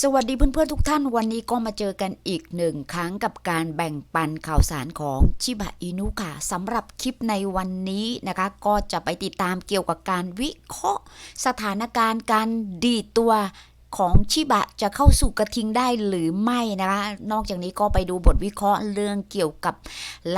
สวัสดีเพื่อนๆทุกท่านวันนี้ก็มาเจอกันอีกหนึ่งครั้งกับการแบ่งปันข่าวสารของชิบะอินุค่ะสำหรับคลิปในวันนี้นะคะ ก็จะไปติดตามเกี่ยวกับการวิเคราะห์ สถานการณ์การดีตัวของชิบะจะเข้าสู่กระทิงได้หรือไม่นะคะ นอกจากนี้ก็ไปดูบทวิเคราะห์เรื่องเกี่ยวกับ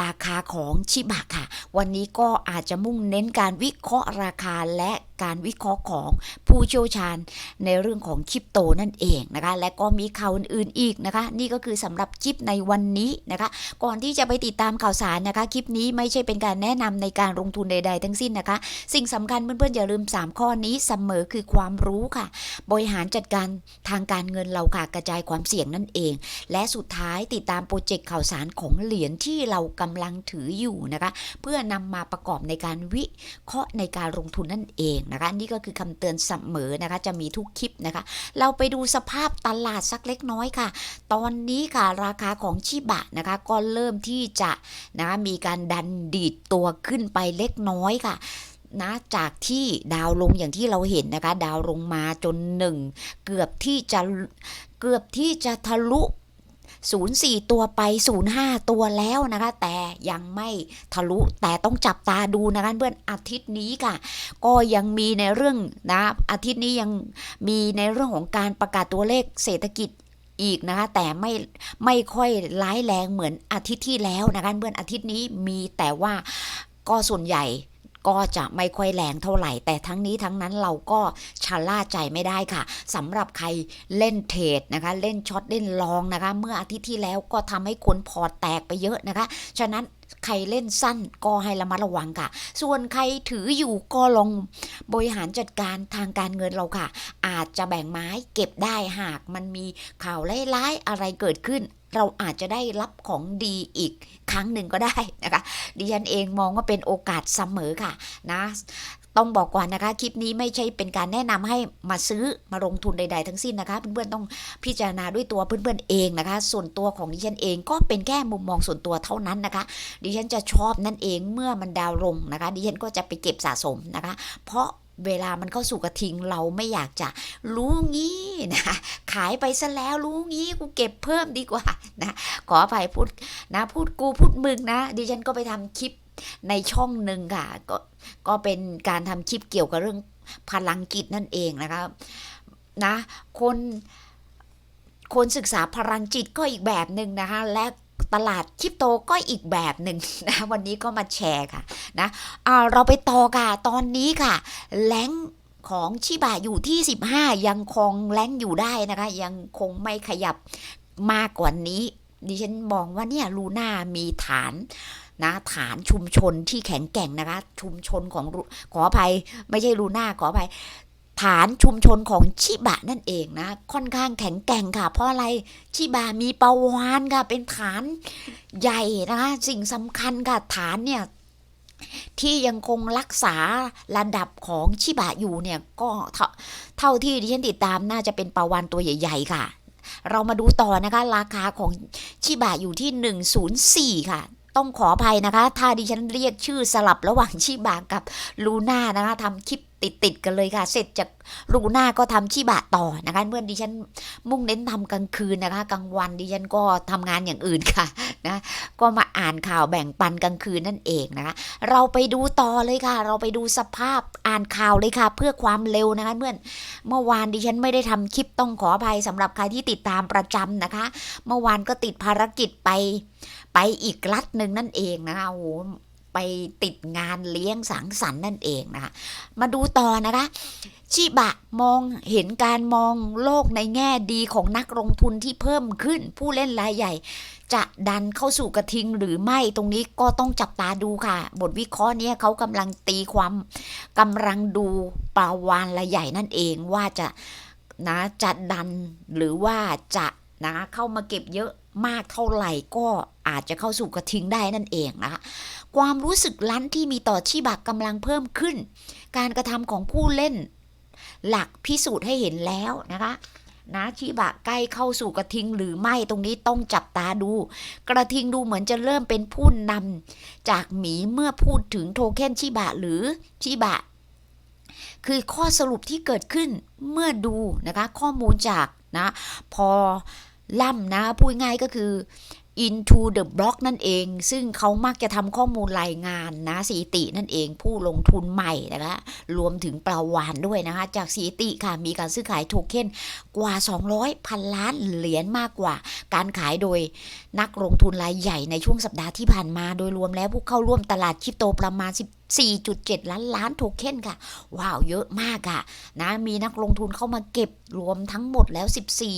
ราคาของชิบะค่ะ วันนี้ก็อาจจะมุ่งเน้นการวิเคราะห์ราคาและ การวิเคราะห์ของผู้เชี่ยวชาญในเรื่องของคริปโตนั่นเองนะคะ และก็มีข่าวอื่นๆอีกนะคะ นี่ก็คือสำหรับคลิปในวันนี้นะคะ ก่อนที่จะไปติดตามข่าวสารนะคะ คลิปนี้ไม่ใช่เป็นการแนะนำในการลงทุนใด ๆ ทั้งสิ้นนะคะ สิ่งสำคัญเพื่อนๆอย่าลืม 3 ข้อนี้เสมอคือความรู้ค่ะ บริหารจัดการทางการเงินเราค่ะกระจายความเสี่ยงนั่นเอง และสุดท้ายติดตามโปรเจกต์ข่าวสารของเหรียญที่เรากำลังถืออยู่นะคะ เพื่อนำมาประกอบในการวิเคราะห์ในการลงทุนนั่นเองนะคะนี่ก็คือคำเตือนเสมอนะคะจะมีทุกคลิปนะคะ เราไปดูสภาพตลาดสักเล็กน้อยค่ะ ตอนนี้ค่ะราคาของชิบะนะคะก็เริ่มที่จะนะคะมีการดันดีดตัวขึ้นไปเล็กน้อยค่ะนะจากที่ดาวลงอย่างที่เราเห็นนะคะ ดาวลงมาจนหนึ่งเกือบที่จะเกือบที่จะทะลุ 04 ตัวไป 05 ตัวแล้วนะคะ แต่ยังไม่ทะลุแต่ต้องจับตาดูนะคะเพื่อนอาทิตย์นี้ค่ะ ก็ยังมีในเรื่องนะอาทิตย์นี้ยังมีในเรื่องของการประกาศตัวเลขเศรษฐกิจอีกนะคะแต่ไม่ไม่ค่อยร้ายแรงเหมือนอาทิตย์ที่แล้วนะคะเพื่อนอาทิตย์นี้มีแต่ว่าก็ส่วนใหญ่ ก็จะไม่ค่อยแรงเท่าไหร่ แต่ทั้งนี้ทั้งนั้นเราก็ชะล่าใจไม่ได้ค่ะสำหรับใครเล่นเทรดนะคะ เล่นช็อตเล่นลองนะคะ เมื่ออาทิตย์ที่แล้วก็ทำให้คนพอร์ตแตกไปเยอะนะคะ ฉะนั้นใครเล่นสั้นก็ให้ระมัดระวังค่ะ ส่วนใครถืออยู่ก็ลองบริหารจัดการทางการเงินเราค่ะ อาจจะแบ่งไม้เก็บได้หากมันมีข่าวร้ายๆอะไรเกิดขึ้น เราอาจจะได้รับของดีอีกครั้งหนึ่งก็ได้นะคะดิฉันเองมองว่าเป็นโอกาสเสมอค่ะนะต้องบอกก่อนนะคะ คลิปนี้ไม่ใช่เป็นการแนะนำให้มาซื้อมาลงทุนใด ๆ ทั้งสิ้นนะคะ เพื่อนๆต้องพิจารณาด้วยตัวเพื่อนๆเองนะคะ ส่วนตัวของดิฉันเองก็เป็นแค่มุมมองส่วนตัวเท่านั้นนะคะ ดิฉันจะชอบนั่นเองเมื่อมันดาวลงนะคะ ดิฉันก็จะไปเก็บสะสมนะคะ เพราะ เวลามันเข้าสู่กระทิงเราไม่อยากจะรู้งี้นะขายไปซะแล้วรู้งี้กูเก็บเพิ่มดีกว่านะขออภัยพูดนะพูดกูพูดมึงนะ ดิฉันก็ไปทำคลิปในช่องหนึ่งค่ะ ก็ก็เป็นการทำคลิปเกี่ยวกับเรื่องพลังกิจนั่นเองนะคะนะคนคนศึกษาพลังจิตก็อีกแบบหนึ่งนะคะ และ ตลาดคริปโตก็อีกแบบหนึ่งนะวันนี้ก็มาแชร์ค่ะนะเราไปต่อค่ะตอนนี้ค่ะแรงของชิบะอยู่ที่ 15 ยังคงแรงอยู่ได้นะคะ ยังคงไม่ขยับมากกว่านี้ ดิฉันมองว่าเนี่ยลูน่ามีฐานนะฐานชุมชนที่แข็งแกร่งนะคะ ชุมชนของขออภัย ไม่ใช่ลูน่าขออภัย ฐานชุมชนของชิบะนั่นเองนะ ค่อนข้างแข็งแกร่งค่ะ เพราะอะไรชิบะมีปาวานค่ะ เป็นฐานใหญ่นะคะสิ่งสำคัญค่ะฐานเนี่ยที่ยังคงรักษาระดับของชิบะอยู่เนี่ยก็เท่าเท่าที่ดิฉันติดตามน่าจะเป็นปลาวานตัวใหญ่ ๆ ค่ะ เรามาดูต่อนะคะ ราคาของชิบะอยู่ที่ 104 ค่ะ ต้องขออภัยนะคะ ถ้าดิฉันเรียกชื่อสลับระหว่างชิบะกับลูน่านะคะทำคลิป ติดติดๆกันเลยค่ะ เสร็จจากลูหน่าก็ทำชิบะต่อนะคะ เพื่อนดิฉันมุ่งเน้นทำกลางคืนนะคะ กลางวันดิฉันก็ทำงานอย่างอื่นค่ะนะก็มาอ่านข่าวแบ่งปันกลางคืนนั่นเองนะคะ เราไปดูต่อเลยค่ะ เราไปดูสภาพอ่านข่าวเลยค่ะ เพื่อความเร็วนะคะเพื่อนเมื่อวานดิฉันไม่ได้ทำคลิปต้องขออภัยสำหรับใครที่ติดตามประจำนะคะ เมื่อวานก็ติดภารกิจไปไปอีกรัฐหนึ่งนั่นเองนะคะโอ้ ไปติดงานเลี้ยงสังสรรค์นั่นเองนะคะมาดูต่อนะคะชิบะมองเห็นการมองโลกในแง่ดีของนักลงทุนที่เพิ่มขึ้น ผู้เล่นรายใหญ่ จะดันเข้าสู่กระทิงหรือไม่ตรงนี้ก็ต้องจับตาดูค่ะ บทวิเคราะห์นี้เขากำลังตีความกำลังดูปาวานรายใหญ่นั่นเองว่าจะนะจะดันหรือว่าจะนะเข้ามาเก็บเยอะ มากเท่าไหร่ก็อาจจะเข้าสู่กระทิงได้นั่นเองนะคะความรู้สึกลั้นที่มีต่อชิบะกำลังเพิ่มขึ้น การกระทำของผู้เล่น หลักพิสูจน์ให้เห็นแล้วนะคะนะชิบะใกล้เข้าสู่กระทิงหรือไม่ตรงนี้ต้องจับตาดู กระทิงดูเหมือนจะเริ่มเป็นผู้นำจากหมีเมื่อพูดถึงโทเค็นชิบะหรือชิบะ คือข้อสรุปที่เกิดขึ้นเมื่อดูนะคะข้อมูลจากนะพอ ล่ำนะ พูดง่ายก็คือ into the block นั่นเอง ซึ่งเขามักจะทำข้อมูลรายงานนะสถิตินั่นเองผู้ลงทุนใหม่นะคะรวมถึงปลาวานด้วยนะคะ จากสถิติค่ะ มีการซื้อขายโทเค็นกว่า 200พันล้านเหรียญมากกว่า การขายโดยนักลงทุนรายใหญ่ในช่วงสัปดาห์ที่ผ่านมา โดยรวมแล้วผู้เข้าร่วมตลาดคริปโตประมาณ4.7 ล้านล้านโทเค็นค่ะ ว้าวเยอะมากอะนะมีนักลงทุนเข้ามาเก็บรวมทั้งหมดแล้ว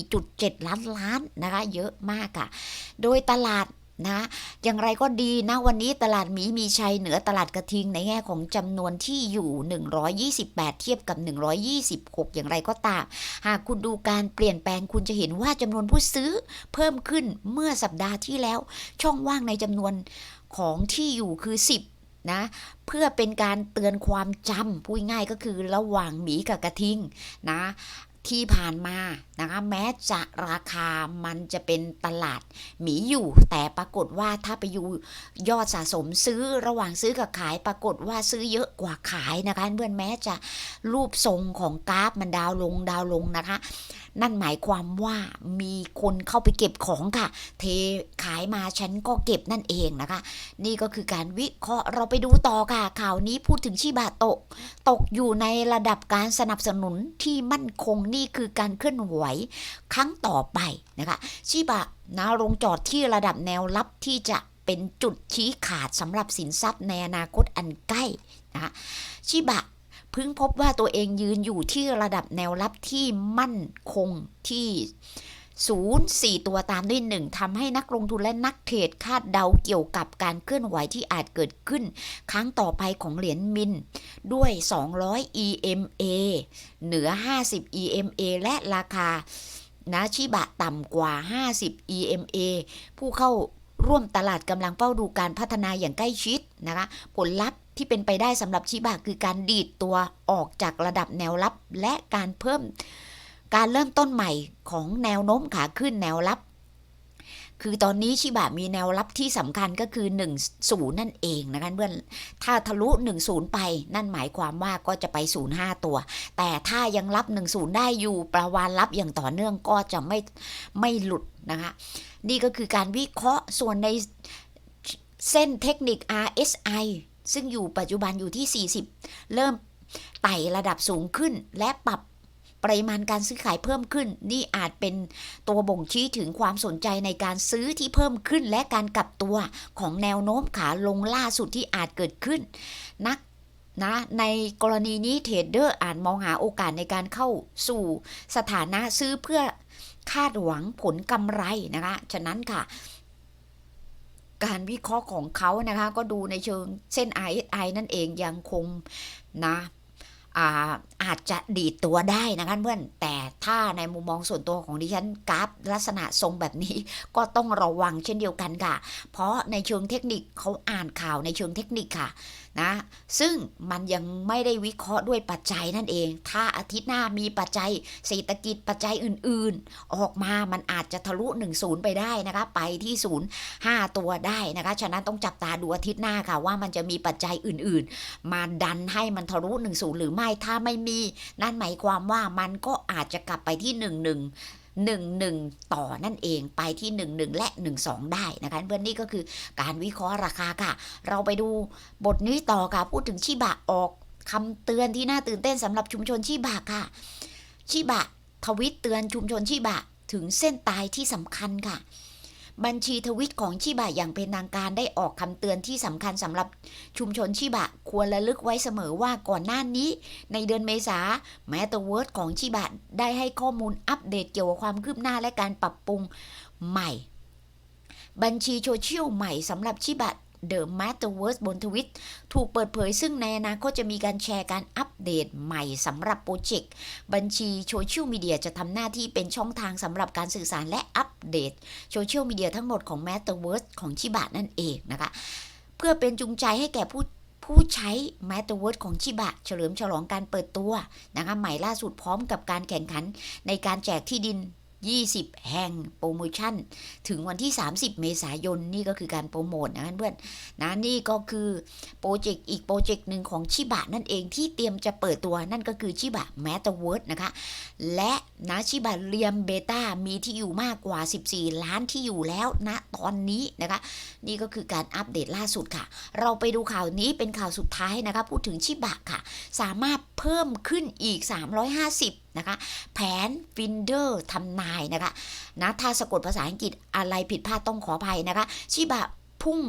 14.7 ล้านล้านนะคะเยอะมากอะโดยตลาดนะอย่างไรก็ดีนะวันนี้ตลาดหมีมีชัยเหนือตลาดกระทิงในแง่ของจำนวนที่อยู่ 128 เทียบกับ 126 อย่างไรก็ตาม หากคุณดูการเปลี่ยนแปลงคุณจะเห็นว่าจำนวนผู้ซื้อเพิ่มขึ้นเมื่อสัปดาห์ที่แล้ว ช่องว่างในจำนวนของที่อยู่คือ 10 นะ เพื่อเป็นการเตือนความจำพูดง่ายก็คือระหว่างหมีกับกระทิงนะ ที่ผ่านมานะคะแม้จะราคามันจะเป็นตลาดหมีอยู่ แต่ปรากฏว่าถ้าไปอยู่ยอดสะสมซื้อระหว่างซื้อกับขาย ปรากฏว่าซื้อเยอะกว่าขายนะคะเพื่อนแม้จะรูปทรงของกราฟมันดาวลงดาวลงนะคะ นั่นหมายความว่ามีคนเข้าไปเก็บของค่ะ เทขายมาฉันก็เก็บนั่นเองนะคะ นี่ก็คือการวิเคราะห์เราไปดูต่อค่ะข่าวนี้พูดถึงชิบะโตะตกอยู่ในระดับการสนับสนุนที่มั่นคงนี่คือการเคลื่อนไหวครั้งต่อไปนะคะชิบะนะลงจอดที่ระดับแนวรับที่จะเป็นจุดชี้ขาดสำหรับสินทรัพย์ในอนาคตอันใกล้นะคะชิบะเพิ่งพบว่าตัวเองยืนอยู่ที่ระดับแนวรับที่มั่นคงที่ ศูนย์สี่ตัวตามด้วยหนึ่งทำให้นักลงทุนและนักเทรดคาดเดาเกี่ยวกับการเคลื่อนไหวที่อาจเกิดขึ้น ครั้งต่อไปของเหรียญมิน ด้วย 200 EMA เหนือ 50 EMA และราคานะชิบะต่ำกว่า 50 EMA ผู้เข้าร่วมตลาดกำลังเฝ้าดูการพัฒนาอย่างใกล้ชิดนะคะ ผลลัพธ์ที่เป็นไปได้สำหรับชิบะคือการดีดตัวออกจากระดับแนวรับและการเพิ่ม การเริ่มต้นใหม่ของแนวโน้มขาขึ้นแนวรับคือตอนนี้ชิบะมีแนวรับที่สำคัญก็คือ 10 นั่นเองนะคะเพื่อน ถ้าทะลุ 10 ไปนั่นหมายความว่าก็จะไป 05 ตัว แต่ถ้ายังรับ 10 ได้อยู่ประวานรับอย่างต่อเนื่องก็จะไม่ไม่หลุดนะคะ นี่ก็คือการวิเคราะห์ส่วนในเส้นเทคนิค RSI ซึ่งอยู่ปัจจุบันอยู่ที่ 40 เริ่มไต่ระดับสูงขึ้นและปรับ ปริมาณการซื้อขายเพิ่มขึ้น นี่อาจเป็นตัวบ่งชี้ถึงความสนใจในการซื้อที่เพิ่มขึ้น และการกลับตัวของแนวโน้มขาลงล่าสุดที่อาจเกิดขึ้น นักนะในกรณีนี้เทรดเดอร์อาจมองหาโอกาสในการเข้าสู่สถานะซื้อเพื่อคาดหวังผลกำไรนะคะ ฉะนั้นค่ะ การวิเคราะห์ของเขานะคะ ก็ดูในเชิงเส้น RSI นั่นเองยังคงนะ อาอาจจะดีดตัวได้นะคะเพื่อนแต่ถ้าในมุมมองส่วนตัวของดิฉันกราฟลักษณะทรงแบบนี้ก็ต้องระวังเช่นเดียวกันค่ะ เพราะในเชิงเทคนิคเขาอ่านข่าวในเชิงเทคนิคค่ะ นะซึ่งมันยังไม่ได้วิเคราะห์ด้วยปัจจัยนั่นเอง ถ้าอาทิตย์หน้ามีปัจจัยเศรษฐกิจปัจจัยอื่นๆ ออกมามันอาจจะทะลุ 10 ไปได้นะคะ ไปที่ 0 5 ตัวได้นะคะ ฉะนั้นต้องจับตาดูอาทิตย์หน้าค่ะว่ามันจะมีปัจจัยอื่นๆ มาดันให้มันทะลุ 10 หรือไม่ถ้าไม่มี นั่นหมายความว่ามันก็อาจจะกลับไปที่ 11 ต่อนั่นเองไปที่ 11 และ 12 ได้นะคะเพื่อนนี่ก็คือการวิเคราะห์ราคาค่ะ เราไปดูบทนี้ต่อค่ะ พูดถึงชิบะออกคำเตือนที่น่าตื่นเต้นสำหรับชุมชนชิบะค่ะ ชิบะทวิตเตือนชุมชนชิบะถึงเส้นตายที่สำคัญค่ะ บัญชีทวิตของชิบะอย่างเป็นทางการได้ออกคำเตือนที่สำคัญสำหรับชุมชนชิบะควรระลึกไว้เสมอว่าก่อนหน้านี้ ในเดือนเมษาแมตเวิร์ดของชิบะได้ให้ข้อมูลอัปเดตเกี่ยวกับความคืบหน้าและการปรับปรุงใหม่ บัญชีโซเชียลใหม่สำหรับชิบะ The Metaverse บนทวิต ถูกเปิดเผยซึ่งในอนาคตจะมีการแชร์การอัปเดตใหม่สำหรับโปรเจกต์ บัญชีโซเชียลมีเดียจะทำหน้าที่เป็นช่องทางสำหรับการสื่อสารและอัปเดตโซเชียลมีเดียทั้งหมดของ Metaverse ของชิบะนั่นเองนะคะ เพื่อเป็นจูงใจให้แก่ผู้ผู้ใช้ Metaverse ของชิบะ เฉลิมฉลองการเปิดตัวนะคะใหม่ล่าสุดพร้อมกับการแข่งขันในการแจกที่ดิน 20 แห่งโปรโมชั่น ถึงวันที่ 30 เมษายนนี่ก็คือการโปรโมทนะเพื่อนนะนี่ก็คือโปรเจกต์อีกโปรเจกต์หนึ่งของชิบะนั่นเองที่เตรียมจะเปิดตัวนั่นก็คือชิบะแมตเวิร์ดนะคะ และนะชิบะเรียมเบต้ามีที่อยู่มากกว่า 14 ล้านที่อยู่แล้วณตอนนี้นะคะ นี่ก็คือการอัปเดตล่าสุดค่ะ เราไปดูข่าวนี้เป็นข่าวสุดท้ายนะคะ พูดถึงชิบะค่ะ สามารถเพิ่มขึ้นอีก 350 นะคะ แผนฟินเดอร์ทำนายนะคะนะถ้าสะกดภาษาอังกฤษอะไรผิดพลาดต้องขออภัยนะคะ ชิบะพุ่ง